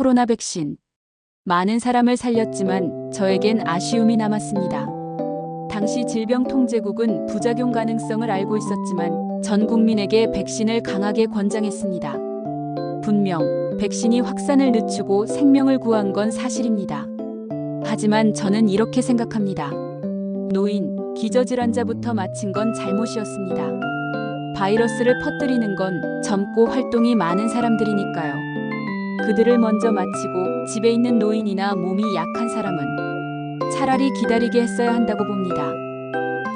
코로나 백신. 많은 사람을 살렸지만 저에겐 아쉬움이 남았습니다. 당시 질병통제국은 부작용 가능성을 알고 있었지만 전 국민에게 백신을 강하게 권장했습니다. 분명 백신이 확산을 늦추고 생명을 구한 건 사실입니다. 하지만 저는 이렇게 생각합니다. 노인, 기저질환자부터 마친 건 잘못이었습니다. 바이러스를 퍼뜨리는 건 젊고 활동이 많은 사람들이니까요. 그들을 먼저 마치고 집에 있는 노인이나 몸이 약한 사람은 차라리 기다리게 했어야 한다고 봅니다.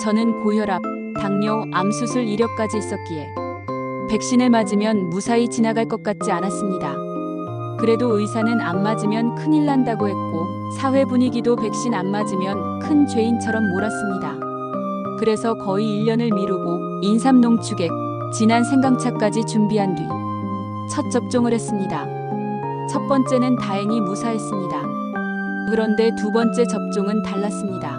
저는 고혈압, 당뇨, 암 수술 이력까지 있었기에 백신을 맞으면 무사히 지나갈 것 같지 않았습니다. 그래도 의사는 안 맞으면 큰일 난다고 했고 사회 분위기도 백신 안 맞으면 큰 죄인처럼 몰았습니다. 그래서 거의 1년을 미루고 인삼 농축액, 진한 생강차까지 준비한 뒤 첫 접종을 했습니다. 첫 번째는 다행히 무사했습니다. 그런데 두 번째 접종은 달랐습니다.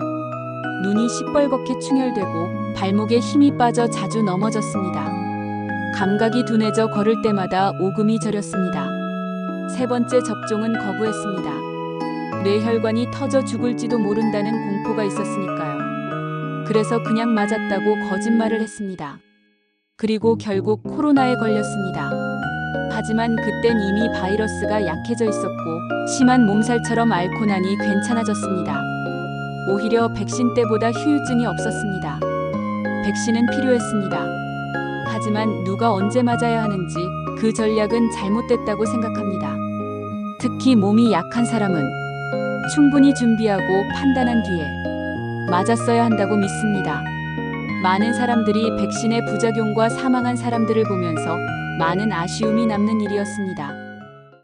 눈이 시뻘겋게 충혈되고 발목에 힘이 빠져 자주 넘어졌습니다. 감각이 둔해져 걸을 때마다 오금이 저렸습니다. 세 번째 접종은 거부했습니다. 뇌혈관이 터져 죽을지도 모른다는 공포가 있었으니까요. 그래서 그냥 맞았다고 거짓말을 했습니다. 그리고 결국 코로나에 걸렸습니다. 하지만 그땐 이미 바이러스가 약해져 있었고 심한 몸살처럼 앓고 나니 괜찮아졌습니다. 오히려 백신 때보다 후유증이 없었습니다. 백신은 필요했습니다. 하지만 누가 언제 맞아야 하는지 그 전략은 잘못됐다고 생각합니다. 특히 몸이 약한 사람은 충분히 준비하고 판단한 뒤에 맞았어야 한다고 믿습니다. 많은 사람들이 백신의 부작용과 사망한 사람들을 보면서 많은 아쉬움이 남는 일이었습니다.